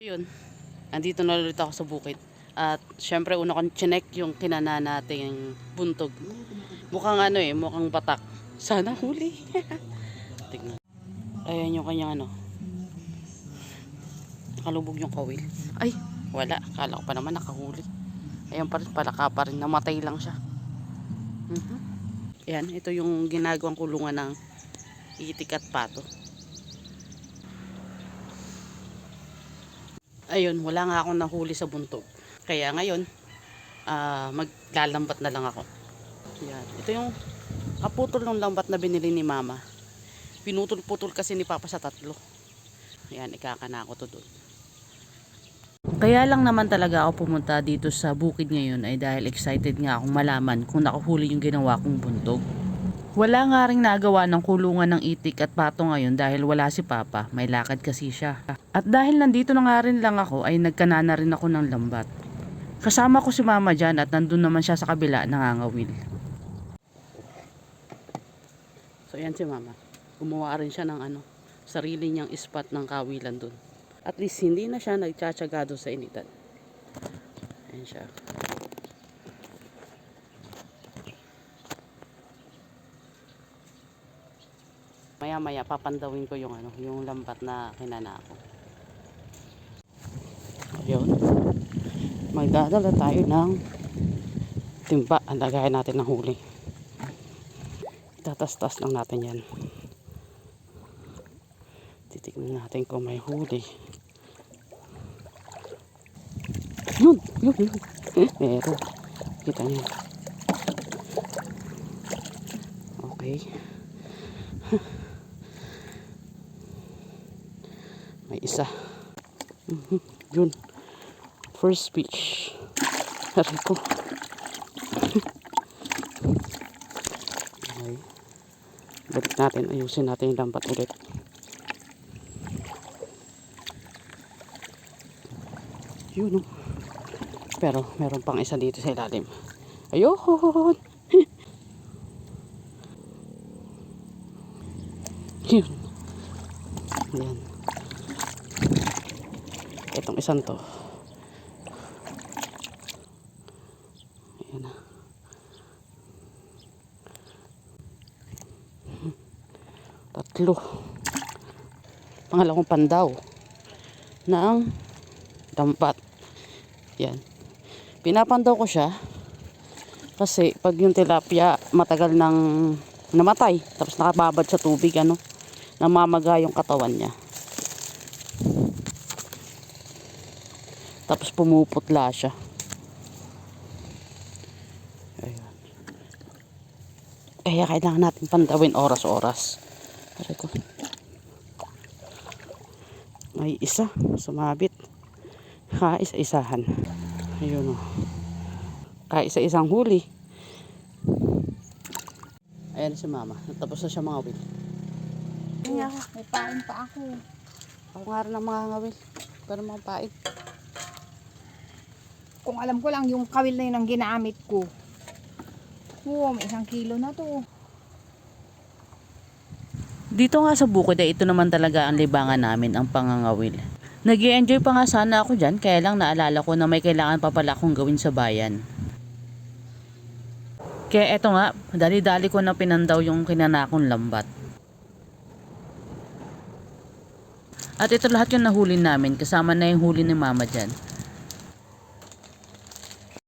Yun, andito na ulit ako sa bukid. At syempre una kong chinek yung kinana nating buntog. Mukhang ano eh, mukhang batak. Sana huli. Tignan. Ayan yung kanyang ano. Nakalubog yung kawil. Ay, wala. Kala ko pa naman nakahuli. Ayan pa rin, palaka pa rin. Namatay lang siya. Mhm. Ayan, ito yung ginagawang kulungan ng itik at pato. Ayun, wala nga akong nahuli sa buntog. Kaya ngayon, ah maglalambat na lang ako. Yan. Ito yung kaputol ng lambat na binili ni mama. Pinutol-putol kasi ni papa sa tatlo. Yan, ikakana ko to doon. Kaya lang naman talaga ako pumunta dito sa bukid ngayon ay dahil excited nga akong malaman kung nakahuli yung ginawa kong buntog. Wala nga rin nagawa ng kulungan ng itik at pato ngayon dahil wala si Papa, may lakad kasi siya. At dahil nandito na nga rin lang ako ay nagkanana rin ako ng lambat. Kasama ko si Mama dyan at nandun naman siya sa kabila nangangawil. So yan si Mama. Gumawa rin siya ng ano, sarili niyang ispat ng kawilan dun. At least hindi na siya nagtsatsaga sa initan. Ayan siya. Maya maya papandawin ko yung ano, yung lambat na kinana ko. Ayun. Magdadala tayo ng timba. Ang lagayan natin ng huli. Tatas-tas lang natin yan. Titignan natin kung may huli. Yun! Yun! Yun! Meron. Kita niyo. Okay. May isa. Mhm, Yun. First speech. Aray ko. okay. Balik natin. Ayusin natin yung lambat ulit. Yun oh. Pero meron pang isa dito sa ilalim. Ayun! Yun. Yan. Itong isang to. Ayan na. Tatlo. Pangalawang pandaw. Ng dampat. Yan. Pinapandaw ko siya. Kasi pag yung tilapia matagal nang namatay. Tapos nakababad sa tubig ano. Namamaga yung katawan niya. Tapos pumuputla siya. Ayan. Kaya kailangan natin pandawin oras-oras. Aray ko. May isa. Sumabit. Ha, isa-isahan. Ayun o. Kaya isa-isang huli. Ayan si mama. Tapos na siya mga wil. Kaya may pain pa ako. Ako nga rin ang mga ngawil. Pero mga pain. Kung alam ko lang yung kawil na yun ang ginamit ko. Oo, may isang kilo na to. Dito nga sa bukid ay ito naman talaga ang libangan namin, ang pangangawil. nag enjoy pa nga sana ako dyan, kaya lang naalala ko na may kailangan pa pala akong gawin sa bayan. Kaya eto nga, dali-dali ko na pinandaw yung kinanakong lambat. At ito lahat yung nahuli namin, kasama na yung huli ni mama dyan.